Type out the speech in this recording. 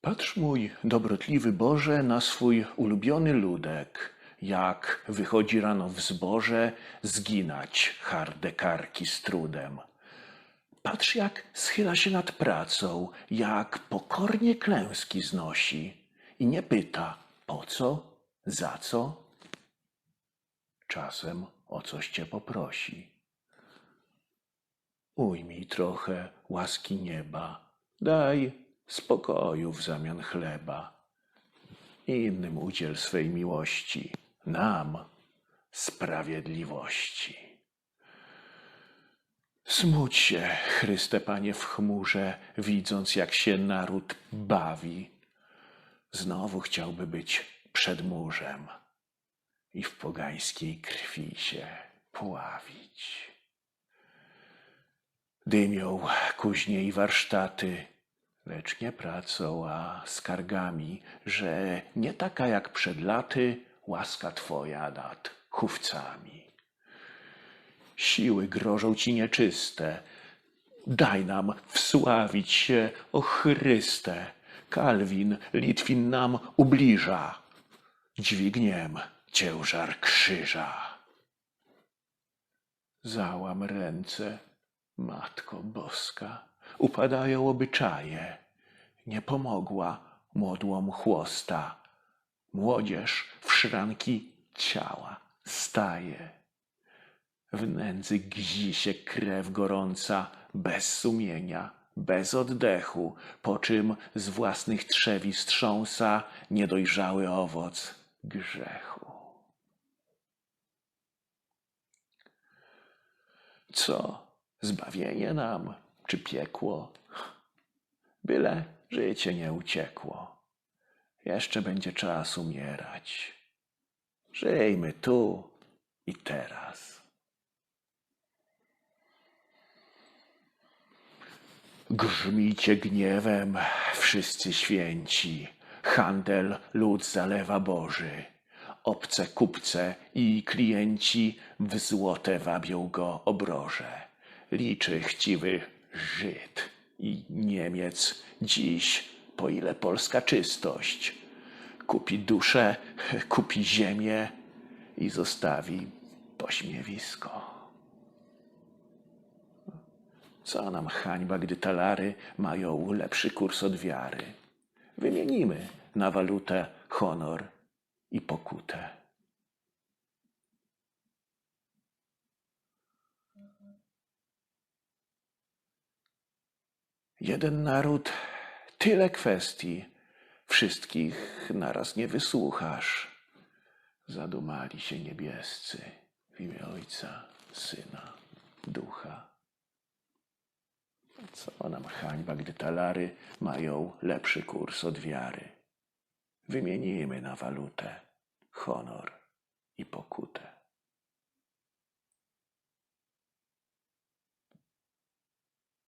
Patrz mój dobrotliwy Boże na swój ulubiony ludek, jak wychodzi rano w zboże zginać harde karki z trudem. Patrz jak schyla się nad pracą, jak pokornie klęski znosi i nie pyta po co, za co. Czasem o coś cię poprosi. Ujmij trochę łaski nieba, daj spokoju w zamian chleba. Innym udziel swej miłości, nam sprawiedliwości. Smuć się, Chryste Panie w chmurze, widząc jak się naród bawi. Znowu chciałby być przed murzem i w pogańskiej krwi się pławić. Dymią kuźnie i warsztaty, lecz nie pracą, a skargami, że nie taka jak przed laty łaska Twoja nad chówcami. Siły grożą Ci nieczyste, daj nam wsławić się o Chryste. Kalwin Litwin nam ubliża, dźwigniem ciężar krzyża. Załam ręce, Matko Boska, upadają obyczaje. Nie pomogła modłom chłosta. Młodzież w szranki ciała staje. W nędzy gzi się krew gorąca, bez sumienia, bez oddechu, po czym z własnych trzewi strząsa niedojrzały owoc grzechu. Co, zbawienie nam, czy piekło? Byle życie nie uciekło. Jeszcze będzie czas umierać. Żyjmy tu i teraz. Grzmijcie gniewem, wszyscy święci. Handel lud zalewa Boży. Obce kupce i klienci w złote wabią go obroże. Liczy chciwy Żyd i Niemiec dziś, po ile polska czystość. Kupi duszę, kupi ziemię i zostawi pośmiewisko. Co nam hańba, gdy talary mają lepszy kurs od wiary? Wymienimy na walutę honor i pokutę. Jeden naród, tyle kwestii, wszystkich naraz nie wysłuchasz. Zadumali się niebiescy w imię Ojca, Syna, Ducha. Co nam hańba, gdy talary mają lepszy kurs od wiary. Wymienimy na walutę honor